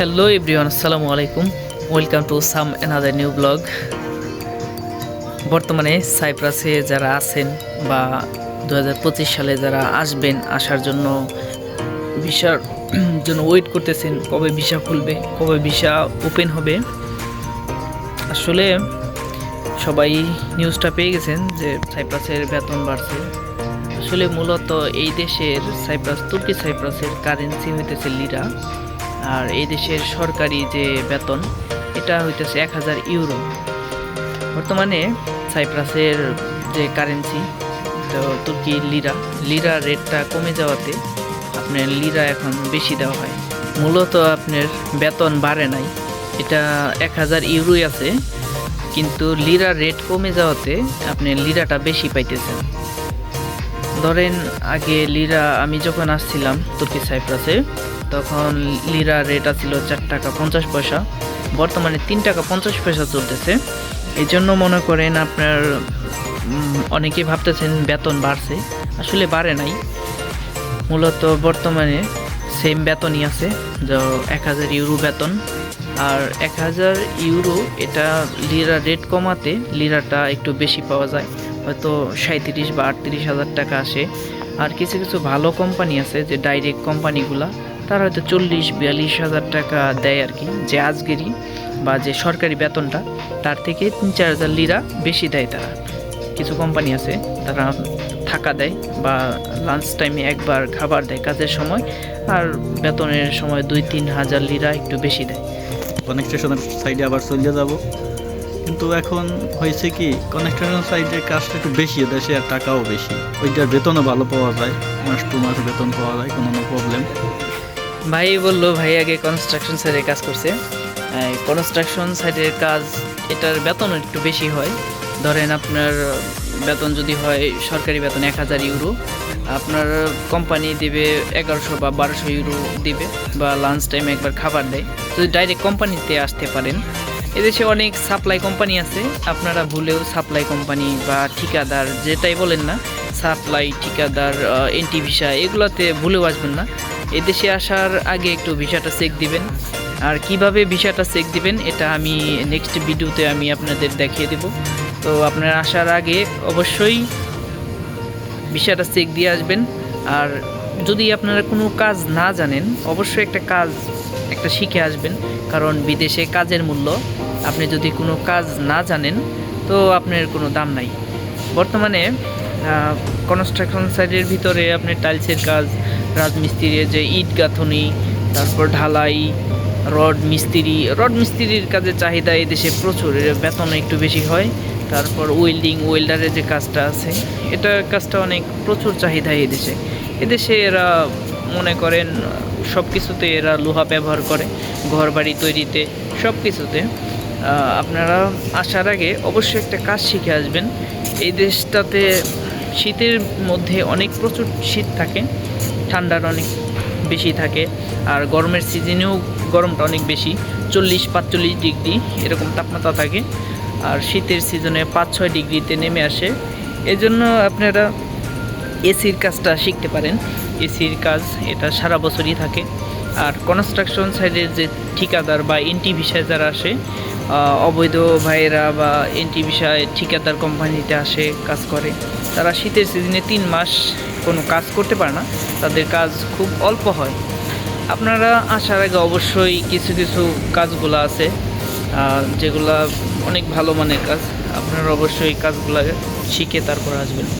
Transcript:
Hello everyone আসসালামু আলাইকুম welcome to some another new blog বর্তমানে সাইপ্রাসে যারা আছেন বা দু হাজার পঁচিশ সালে যারা আসবেন আসার জন্য ভিসার জন্য ওয়েট করতেছেন, কবে ভিসা খুলবে, কবে ভিসা ওপেন হবে। আসলে সবাই নিউজটা পেয়ে গেছেন যে সাইপ্রাসের বেতন বাড়ছে। আসলে মূলত এই দেশের সাইপ্রাস তুর্কি সাইপ্রাসের কারেন্সি হইতেছে লিরা আর এই দেশের সরকারি যে বেতন, এটা হইতেছে এক হাজার ইউরো। বর্তমানে সাইপ্রাসের যে কারেন্সি, তো তুর্কি লিরা লিরা রেটটা কমে যাওয়াতে আপনার লিরা এখন বেশি দেওয়া হয়। মূলত আপনার বেতন বাড়ে নাই। এটা এক হাজার ইউরোই আছে, কিন্তু লিরা রেট কমে যাওয়াতে আপনি লিরাটা বেশি পাইতেছেন। ধরেন আগে লিরা, আমি যখন আসছিলাম তুর্কি সাইপ্রাসে, তখন লিরা রেট ছিল চার টাকা পঞ্চাশ পয়সা, বর্তমানে তিন টাকা পঞ্চাশ পয়সা চলতেছে। এই জন্য মনে করেন আপনার অনেকেই ভাবতেছেন বেতন বাড়ছে, আসলে বাড়ে নাই। মূলত বর্তমানে সেম বেতনই আছে, যা এক হাজার ইউরো বেতন। আর এক হাজার ইউরো, এটা লিরা রেট কমাতে লিরাটা একটু বেশি পাওয়া যায়। হয়তো সাঁত্রিশ বা আটত্রিশ হাজার টাকা আসে। আর কিছু কিছু ভালো কোম্পানি আছে যে ডাইরেক্ট কোম্পানিগুলা, তারা হয়তো চল্লিশ, বিয়াল্লিশ হাজার টাকা দেয় আর কি যে আজগেরি বা যে সরকারি বেতনটা, তার থেকে তিন, চার হাজার লিরা বেশি দেয় তারা। কিছু কোম্পানি আছে, তারা থাকা দেয় বা লাঞ্চ টাইমে একবার খাবার দেয় কাজের সময়, আর বেতনের সময় দুই, তিন হাজার লিরা একটু বেশি দেয়। কনেকস্টেশনের সাইডে আবার চলে যাব। কিন্তু এখন হয়েছে কি কনস্ট্রাকশন সাইডের কাজটা একটু বেশি, দেশে আর টাকাও বেশি। ওইটার বেতনও ভালো পাওয়া যায়, মাস টু মাস বেতন পাওয়া যায়, কোনো প্রবলেম ভাই বলল, ভাই আগে কনস্ট্রাকশন সাইডে কাজ করছে। কনস্ট্রাকশন সাইডের কাজ, এটার বেতন একটু বেশি হয়। ধরেন আপনার বেতন যদি হয়, সরকারি বেতন এক হাজার ইউরো। আপনার কোম্পানি দেবে এগারোশো বা বারোশো ইউরো দিবে, বা লাঞ্চ টাইমে একবার খাবার দেয়। যদি ডাইরেক্ট কোম্পানিতে আসতে পারেন এদেশে অনেক সাপ্লাই কোম্পানি আছে। আপনারা ভুলেও সাপ্লাই কোম্পানি বা ঠিকাদার যেটাই বলেন না সাপ্লাই ঠিকাদার এনটি ভিসা এগুলোতে ভুলেও আসবেন না। এদেশে আসার আগে একটু ভিসাটা চেক দিবেন। আর কীভাবে ভিসাটা চেক দিবেন, এটা আমি নেক্সট ভিডিওতে আমি আপনাদের দেখিয়ে দেব। তো আপনার আসার আগে অবশ্যই ভিসাটা চেক দিয়ে আসবেন। আর যদি আপনারা কোনো কাজ না জানেন, অবশ্যই একটা কাজ একটা শিখে আসবেন। কারণ বিদেশে কাজের মূল্য, আপনি যদি কোনো কাজ না জানেন, তো আপনার কোনো দাম নাই। বর্তমানে কনস্ট্রাকশন সাইডের ভিতরে আপনি টাইলসের কাজ, রাজমিস্ত্রির যে ইট গাঁথনি, তারপর ঢালাই, রড মিস্ত্রি, রড মিস্ত্রির কাজের চাহিদা দেশে প্রচুর, এর বেতন একটু বেশি হয়। তারপর ওয়েল্ডিং ওয়েল্ডারের যে কাজটা আছে এটা কাজটা অনেক প্রচুর চাহিদা এই দেশে। এদেশে এরা মনে করেন সব কিছুতে এরা লোহা ব্যবহার করে ঘর বাড়ি তৈরিতে সব কিছুতে আপনারা আসার আগে অবশ্যই একটা কাজ শিখে আসবেন। এই দেশটাতে শীতের মধ্যে অনেক প্রচুর শীত থাকে, ঠান্ডার অনেক বেশি থাকে, আর গরমের সিজনেও গরমটা অনেক বেশি, চল্লিশ পাঁচচল্লিশ ডিগ্রি এরকম তাপমাত্রা থাকে, আর শীতের সিজনে পাঁচ ছয় ডিগ্রিতে নেমে আসে। এজন্য আপনারা এসির কাজটা শিখতে পারেন। এসির কাজ, এটা সারা বছরই থাকে। আর কনস্ট্রাকশন সাইডের যে ঠিকাদার বা এনটি ভিসায় যারা আসে অবৈধ ভাইয়েরা বা এনটি ভিসায় ঠিকাদার কোম্পানিতে আসে, কাজ করে, তারা শীতের সিজনে তিন মাস কোনো কাজ করতে পারে না, তাদের কাজ খুব অল্প হয়। আপনারা আসার আগে অবশ্যই কিছু কিছু কাজগুলো আছে যেগুলা অনেক ভালো মানের কাজ, আপনারা অবশ্যই কাজগুলো শিখে তারপর আসবেন।